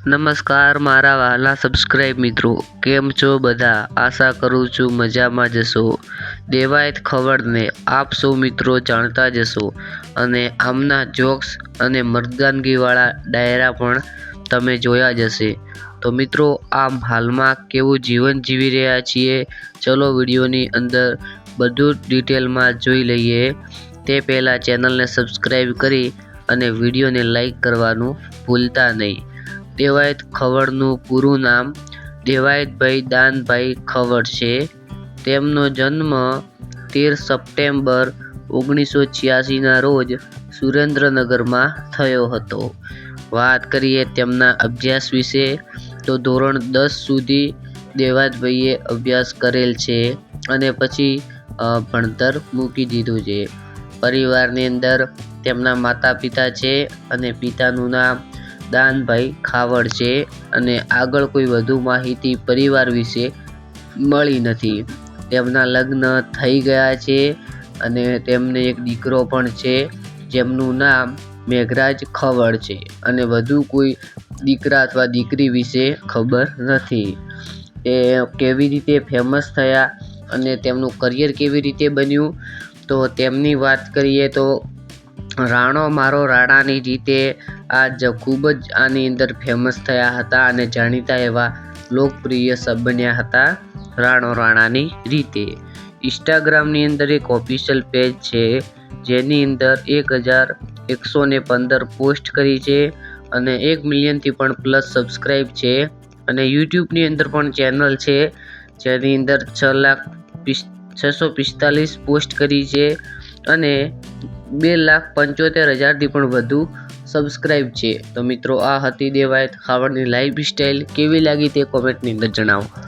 નમસ્કાર, મારા વહાલા સબસ્ક્રાઈબ મિત્રો. કેમ છો બધા? આશા કરું છું મજામાં જશો. દેવાયત ખવડને આપ સૌ મિત્રો જાણતા જશો. અને આમના જોક્સ અને મર્દાનગીવાળા ડાયરા પણ તમે જોયા જશે તો મિત્રો, આમ હાલમાં કેવું જીવન જીવી રહ્યા છીએ, ચલો વિડીયોની અંદર બધું ડિટેલમાં જોઈ લઈએ. તે પહેલાં ચેનલને સબસ્ક્રાઈબ કરી અને વિડીયોને લાઈક કરવાનું ભૂલતા નહીં. દેવાયત ખવડનું પૂરું નામ દેવાયતભાઈ દાનભાઈ ખવડ છે. તેમનો જન્મ તેર સપ્ટેમ્બર ઓગણીસો છ્યાસીના રોજ સુરેન્દ્રનગરમાં થયો હતો. વાત કરીએ તેમના અભ્યાસ વિશે, તો ધોરણ દસ સુધી દેવાતભાઈએ અભ્યાસ કરેલ છે અને પછી ભણતર મૂકી દીધું છે. પરિવારની અંદર તેમના માતા પિતા છે અને પિતાનું નામ દાનભાઈ ખાવડ છે અને આગળ કોઈ વધુ માહિતી પરિવાર વિશે મળી નથી. તેમના લગ્ન થઈ ગયા છે અને તેમને એક દીકરો પણ છે, જેમનું નામ મેઘરાજ ખવડ છે અને વધુ કોઈ દીકરા અથવા દીકરી વિશે ખબર નથી. એ કેવી રીતે ફેમસ થયા અને તેમનું કરિયર કેવી રીતે બન્યું? તો તેમની વાત કરીએ તો રાણો મારો રાણાની રીતે આ જ ખૂબ જ આની અંદર ફેમસ થયા હતા અને જાણીતા એવા લોકપ્રિય સબ બન્યા હતા રાણો રાણાની રીતે. ઇન્સ્ટાગ્રામની અંદર એક ઓફિશિયલ પેજ છે, જેની અંદર એક હજાર એકસો ને પંદર પોસ્ટ કરી છે અને એક મિલિયનથી પણ પ્લસ સબસ્ક્રાઈબ છે અને યુટ્યુબની અંદર પણ ચેનલ છે, જેની અંદર છ લાખ છસો પિસ્તાલીસ પોસ્ટ કરી છે અને બે લાખ પંચોતેર હજારથી પણ વધુ સબસ્ક્રાઇબ છે. તો મિત્રો, આ હતી દેવાયત ખાવડની લાઈફ સ્ટાઈલ કેવી લાગી તે કોમેન્ટની અંદર જણાવો.